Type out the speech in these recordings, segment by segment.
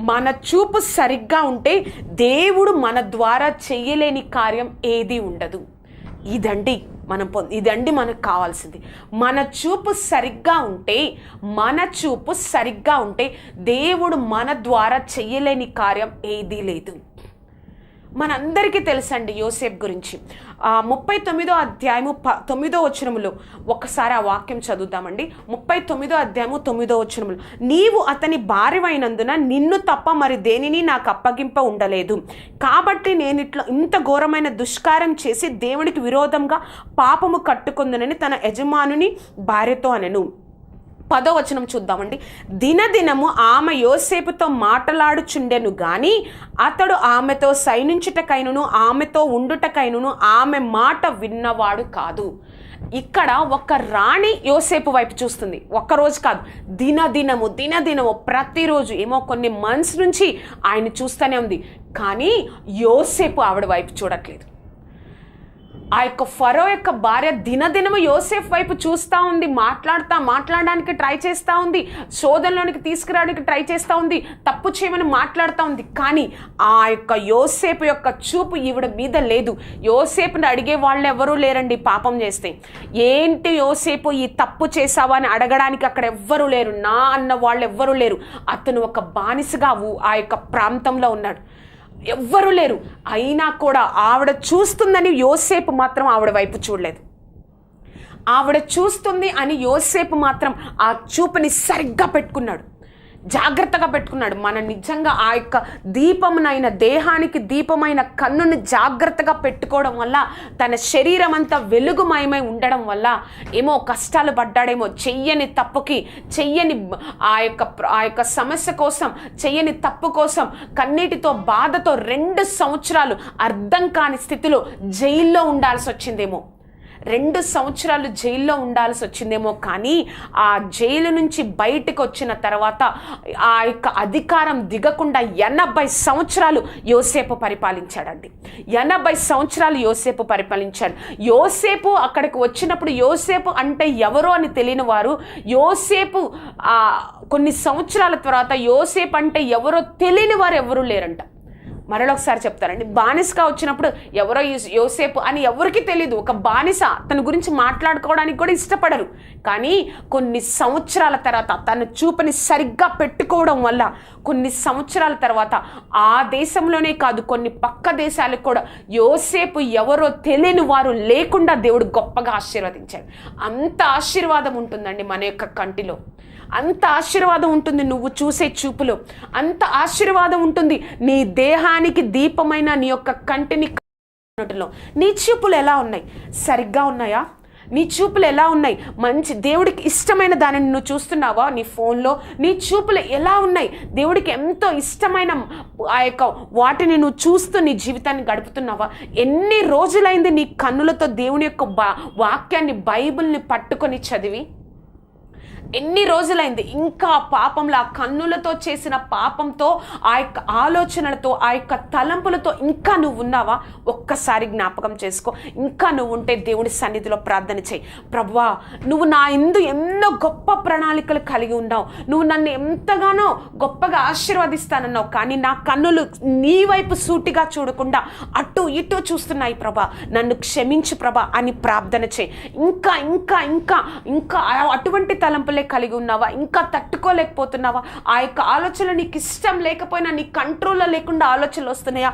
మన చూపు సరిగ్గా ఉంటే దేవుడు మన ద్వారా చేయలేని కార్యం ఏది ఉండదు. ఇదండి మనం పొ ఇదండి మనకు కావాల్సింది. మన చూపు సరిగ్గా ఉంటే మన చూపు సరిగ్గా ఉంటే దేవుడు మన ద్వారా చేయలేని కార్యం ఏదీ లేదు. మనందరికీ తెలుసండి యోసేఫ్ గురించి. ముప్పై తొమ్మిదో అధ్యాయము ప తొమ్మిదో వచనములు ఒక్కసారి ఆ వాక్యం చదువుతామండి ముప్పై తొమ్మిదో అధ్యాయము తొమ్మిదో వచనములు నీవు అతని భార్యమైనందున నిన్ను తప్ప మరి దేనిని నాకు అప్పగింప ఉండలేదు. కాబట్టి నేను ఇట్లా ఇంత ఘోరమైన దుష్కారం చేసి దేవునికి విరోధంగా పాపము కట్టుకుందనని తన యజమానుని భార్యతో అనెను. పదో వచనం చూద్దామండి. దినదినము ఆమె యోసేపుతో మాటలాడుచుండెను గాని అతడు ఆమెతో సైనించుటకైనను ఆమెతో ఉండుటకైనను ఆమె మాట విన్నవాడు కాదు. ఇక్కడ ఒక రాణి యోసేపు వైపు చూస్తుంది. ఒక్కరోజు కాదు. దినదినము దినదినము ప్రతిరోజు ఏమో కొన్ని మంత్స్ నుంచి ఆయన చూస్తూనే ఉంది. కానీ యోసేపు ఆవిడ వైపు చూడట్లేదు. ఆ యొక్క ఫరో యొక్క భార్య దినదినము యోసేఫ్ వైపు చూస్తూ ఉంది మాట్లాడుతా మాట్లాడడానికి ట్రై చేస్తూ ఉంది శోధనలోనికి తీసుకురావడానికి ట్రై చేస్తూ ఉంది తప్పు చేయమని మాట్లాడుతూ ఉంది. కానీ ఆ యొక్క యోసేపు యొక్క చూపు ఈవిడ మీద లేదు. యోసేపుని అడిగే వాళ్ళు ఎవరూ లేరండి పాపం చేస్తే. ఏంటి యోసేపు ఈ తప్పు చేసావా అని అడగడానికి అక్కడ ఎవ్వరూ లేరు. నా అన్న వాళ్ళు ఎవ్వరూ లేరు. అతను ఒక బానిసగా ఆ యొక్క ప్రాంతంలో ఉన్నాడు. ఎవ్వరూ లేరు. అయినా కూడా ఆవిడ చూస్తుందని యోసేపు మాత్రం ఆవిడ వైపు చూడలేదు. ఆవిడ చూస్తుంది అని యోసేపు మాత్రం ఆ చూపుని సరిగ్గా పెట్టుకున్నాడు. జాగ్రత్తగా పెట్టుకున్నాడు. మన నిజంగా ఆ యొక్క దీపమునైన దేహానికి దీపమైన కన్నుని జాగ్రత్తగా పెట్టుకోవడం వల్ల తన శరీరం అంతా వెలుగుమయమై ఉండడం వల్ల ఏమో కష్టాలు పడ్డాడేమో. చెయ్యని తప్పుకి చెయ్యని ఆ యొక్క ఆ యొక్క సమస్య కోసం చెయ్యని తప్పు కోసం కన్నీటితో బాధతో రెండు సంవత్సరాలు అర్థం కాని స్థితిలో జైల్లో ఉండాల్సి వచ్చిందేమో రెండు సంవత్సరాలు జైల్లో ఉండాల్సి వచ్చిందేమో కానీ ఆ జైలు నుంచి బయటకు వచ్చిన తర్వాత ఆ యొక్క అధికారం దిగకుండా ఎనభై సంవత్సరాలు యోసేపు పరిపాలించాడండి. ఎనభై సంవత్సరాలు యోసేపు పరిపాలించాడు. యోసేపు అక్కడికి వచ్చినప్పుడు యోసేపు అంటే ఎవరో అని తెలియని వారు యోసేపు కొన్ని సంవత్సరాల తర్వాత యోసేపు అంటే ఎవరో తెలియని వారు ఎవరూ లేరంట. మరొకసారి చెప్తారండి బానిసగా వచ్చినప్పుడు ఎవరో యూస్- యోసేపు అని ఎవరికి తెలియదు ఒక బానిస తన గురించి మాట్లాడుకోవడానికి కూడా ఇష్టపడరు. కానీ కొన్ని సంవత్సరాల తర్వాత తన చూపని సరిగ్గా పెట్టుకోవడం వల్ల కొన్ని సంవత్సరాల తర్వాత ఆ దేశంలోనే కాదు కొన్ని పక్క దేశాలకు కూడా యోసేపు ఎవరో తెలియని వారు లేకుండా దేవుడు గొప్పగా ఆశీర్వదించాడు. అంత ఆశీర్వాదం ఉంటుందండి మన యొక్క కంటిలో. అంత ఆశీర్వాదం ఉంటుంది నువ్వు చూసే చూపులో. అంత ఆశీర్వాదం ఉంటుంది నీ దేహానికి దీపమైన నీ యొక్క కంటిని కనుటలో నీ చూపులు ఎలా ఉన్నాయి? సరిగ్గా ఉన్నాయా? నీ చూపులు ఎలా ఉన్నాయి? మంచి దేవుడికి ఇష్టమైన దానిని నువ్వు చూస్తున్నావా నీ ఫోన్లో? నీ చూపులు ఎలా ఉన్నాయి? దేవుడికి ఎంతో ఇష్టమైన ఆ యొక్క వాటిని నువ్వు చూస్తూ నీ జీవితాన్ని గడుపుతున్నావా? ఎన్ని రోజులైంది నీ కన్నులతో దేవుని యొక్క బా వాక్యాన్ని బైబిల్ని పట్టుకొని చదివి? ఎన్ని రోజులైంది ఇంకా పాపంలో ఆ కన్నులతో చేసిన పాపంతో ఆ యొక్క ఆలోచనలతో ఆ యొక్క తలంపులతో ఇంకా నువ్వు ఉన్నావా? ఒక్కసారి జ్ఞాపకం చేసుకో. ఇంకా నువ్వు ఉంటే దేవుని సన్నిధిలో ప్రార్థన చేయి. ప్రభువా నువ్వు నా ఇందు ఎన్నో గొప్ప ప్రణాళికలు కలిగి ఉన్నావు. నువ్వు నన్ను ఎంతగానో గొప్పగా ఆశీర్వదిస్తానన్నావు. కానీ నా కన్నులు నీ వైపు సూటిగా చూడకుండా అటు ఇటు చూస్తున్నాయి ప్రభా. నన్ను క్షమించు ప్రభా అని ప్రార్థన చేయి. ఇంకా ఇంకా ఇంకా ఇంకా అటువంటి తలంపులే కలిగి ఉన్నావా? ఇంకా తట్టుకోలేకపోతున్నావా? ఆ యొక్క ఆలోచనలు నీకు ఇష్టం లేకపోయినా నీ కంట్రోల్లో లేకుండా ఆలోచనలు వస్తున్నాయా?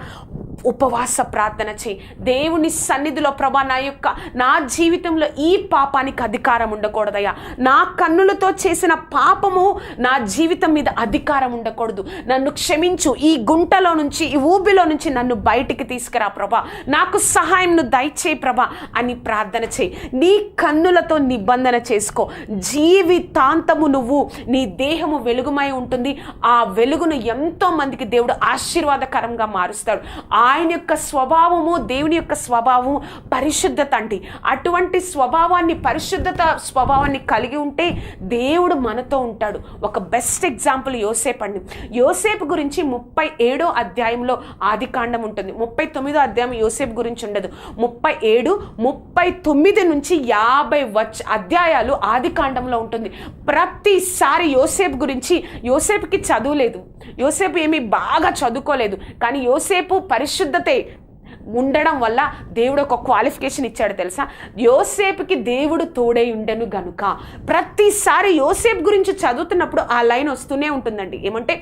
ఉపవాస ప్రార్థన చేయి. దేవుని సన్నిధిలో ప్రభా నా యొక్క నా జీవితంలో ఈ పాపానికి అధికారం ఉండకూడదయ్యా. నా కన్నులతో చేసిన పాపము నా జీవితం మీద అధికారం ఉండకూడదు. నన్ను క్షమించు. ఈ గుంటలో నుంచి ఈ ఊబిలో నుంచి నన్ను బయటికి తీసుకురా ప్రభా. నాకు సహాయంను దయచేయి ప్రభా అని ప్రార్థన చేయి. నీ కన్నులతో నిబంధన చేసుకో. జీవితాంతము నువ్వు నీ దేహము వెలుగుమై ఉంటుంది. ఆ వెలుగును ఎంతో మందికి దేవుడు ఆశీర్వాదకరంగా మారుస్తాడు. ఆ ఆయన యొక్క స్వభావము దేవుని యొక్క స్వభావము పరిశుద్ధత అండి. అటువంటి స్వభావాన్ని పరిశుద్ధత స్వభావాన్ని కలిగి ఉంటే దేవుడు మనతో ఉంటాడు. ఒక బెస్ట్ ఎగ్జాంపుల్ యోసేపు అండి. యోసేపు గురించి ముప్పై ఏడో అధ్యాయంలో ఆది కాండం ఉంటుంది. ముప్పై తొమ్మిదో అధ్యాయం యోసేపు గురించి ఉండదు. ముప్పై ఏడు ముప్పై తొమ్మిది నుంచి యాభై వచ్చ అధ్యాయాలు ఆది కాండంలో ఉంటుంది. ప్రతిసారి యోసేపు గురించి యోసేపుకి చదువులేదు యోసేపు ఏమీ బాగా చదువుకోలేదు. కానీ యోసేపు పరిశుద్ధతే ఉండడం వల్ల దేవుడు ఒక క్వాలిఫికేషన్ ఇచ్చాడు తెలుసా? యోసేపుకి దేవుడు తోడై ఉండెను గనుక. ప్రతిసారి యోసేపు గురించి చదువుతున్నప్పుడు ఆ లైన్ వస్తూనే ఉంటుందండి. ఏమంటే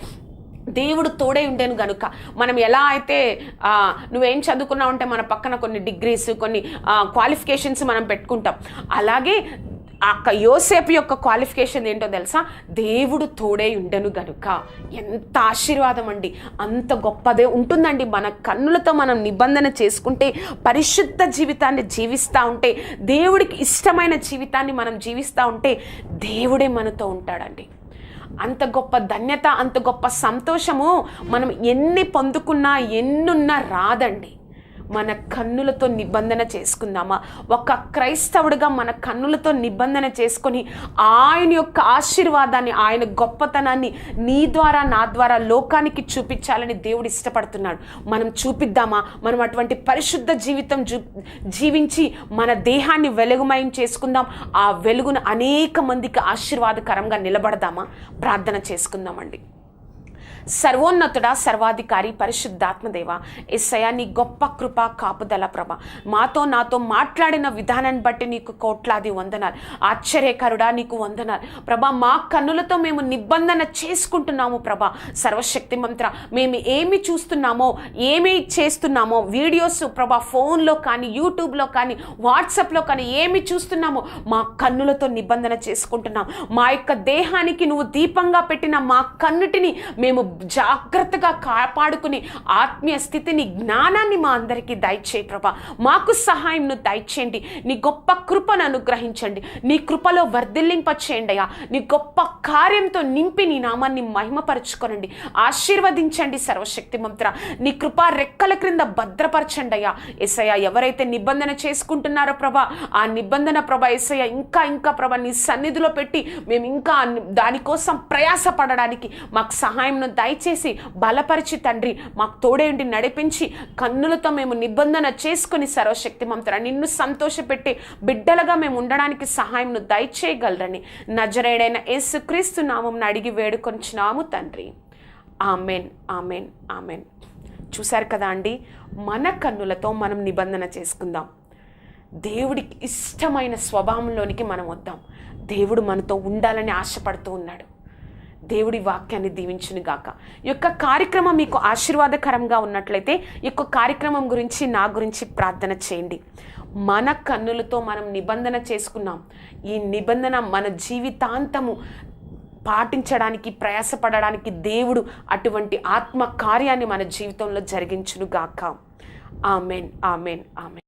దేవుడు తోడై ఉండేను గనుక. మనం ఎలా అయితే నువ్వేం చదువుకున్నావు అంటే మన పక్కన కొన్ని డిగ్రీస్ కొన్ని క్వాలిఫికేషన్స్ మనం పెట్టుకుంటాం. అలాగే ఆ యోసేపు యొక్క క్వాలిఫికేషన్ ఏంటో తెలుసా? దేవుడు తోడే ఉండెను గనుక. ఎంత ఆశీర్వాదం అండి. అంత గొప్పదే ఉంటుందండి. మన కన్నులతో మనం నిబంధన చేసుకుంటే పరిశుద్ధ జీవితాన్ని జీవిస్తూ ఉంటే దేవుడికి ఇష్టమైన జీవితాన్ని మనం జీవిస్తూ ఉంటే దేవుడే మనతో ఉంటాడండి. అంత గొప్ప ధన్యత అంత గొప్ప సంతోషము మనం ఎన్ని పొందుకున్నా ఎన్నున్నా రాదండి. మన కన్నులతో నిబంధన చేసుకుందామా? ఒక క్రైస్తవుడిగా మన కన్నులతో నిబంధన చేసుకొని ఆయన యొక్క ఆశీర్వాదాన్ని ఆయన గొప్పతనాన్ని నీ ద్వారా నా ద్వారా లోకానికి చూపించాలని దేవుడు ఇష్టపడుతున్నాడు. మనం చూపిద్దామా? మనం అటువంటి పరిశుద్ధ జీవితం జూ జీవించి మన దేహాన్ని వెలుగుమయం చేసుకుందాం. ఆ వెలుగును అనేక మందికి ఆశీర్వాదకరంగా నిలబడదామా? ప్రార్థన చేసుకుందామండి. సర్వోన్నతుడ సర్వాధికారి పరిశుద్ధాత్మదేవ ఎస్సయ నీ గొప్ప కృప కాపుదల ప్రభ. మాతో నాతో మాట్లాడిన విధానాన్ని బట్టి నీకు కోట్లాది వందనాలు. ఆశ్చర్యకరుడా నీకు వందనాలు. ప్రభా మా కన్నులతో మేము నిబంధన చేసుకుంటున్నాము ప్రభా. సర్వశక్తి మంత్ర మేము ఏమి చూస్తున్నామో ఏమి చేస్తున్నామో వీడియోస్ ప్రభా ఫోన్లో కానీ యూట్యూబ్లో కానీ వాట్సాప్లో కానీ ఏమి చూస్తున్నామో మా కన్నులతో నిబంధన చేసుకుంటున్నాం. మా యొక్క దేహానికి నువ్వు దీపంగా పెట్టిన మా కన్నుటిని మేము జాగ్రత్తగా కాపాడుకుని ఆత్మీయ స్థితిని జ్ఞానాన్ని మా అందరికీ దయచేయి ప్రభా. మాకు సహాయంను దయచేయండి. నీ గొప్ప కృపను అనుగ్రహించండి. నీ కృపలో వర్ధిల్లింప చేయండి అయ్యా. నీ గొప్ప కార్యంతో నింపి నీ నామాన్ని మహిమపరచుకోనండి. ఆశీర్వదించండి సర్వశక్తి మంత్ర. నీ కృపా రెక్కల క్రింద భద్రపరచండి అయ్యా. ఎస్ఐయా ఎవరైతే నిబంధన చేసుకుంటున్నారో ప్రభా ఆ నిబంధన ప్రభా ఎస్ఐయా ఇంకా ఇంకా ప్రభా నీ సన్నిధిలో పెట్టి మేము ఇంకా దానికోసం ప్రయాస పడడానికి మాకు సహాయంను దయచేసి బలపరిచి తండ్రి మాకు తోడేంటి నడిపించి కన్నులతో మేము నిబంధన చేసుకుని సర్వశక్తి మంత్ర నిన్ను సంతోషపెట్టి బిడ్డలుగా మేము ఉండడానికి సహాయంను దయచేయగలరని నజరేడైన యేసుక్రీస్తు నామంను అడిగి వేడుకొంచినాము తండ్రి. Amen amen amen. చూశారు కదా అండి మన కన్నులతో మనం నిబంధన చేసుకుందాం. దేవుడికి ఇష్టమైన స్వభావంలోనికి మనం వద్దాం. దేవుడు మనతో ఉండాలని ఆశపడుతూ ఉన్నాడు. దేవుడి వాక్యాన్ని దీవించును గాక ఈ యొక్క కార్యక్రమం మీకు ఆశీర్వాదకరంగా ఉన్నట్లయితే ఈ యొక్క కార్యక్రమం గురించి నా గురించి ప్రార్థన చేయండి. మన కన్నులతో మనం నిబంధన చేసుకున్నాం. ఈ నిబంధన మన జీవితాంతము పాటించడానికి ప్రయాసపడడానికి దేవుడు అటువంటి ఆత్మ కార్యాన్ని మన జీవితంలో జరిగించును గాక ఆమెన్ ఆమెన్ ఆమెన్.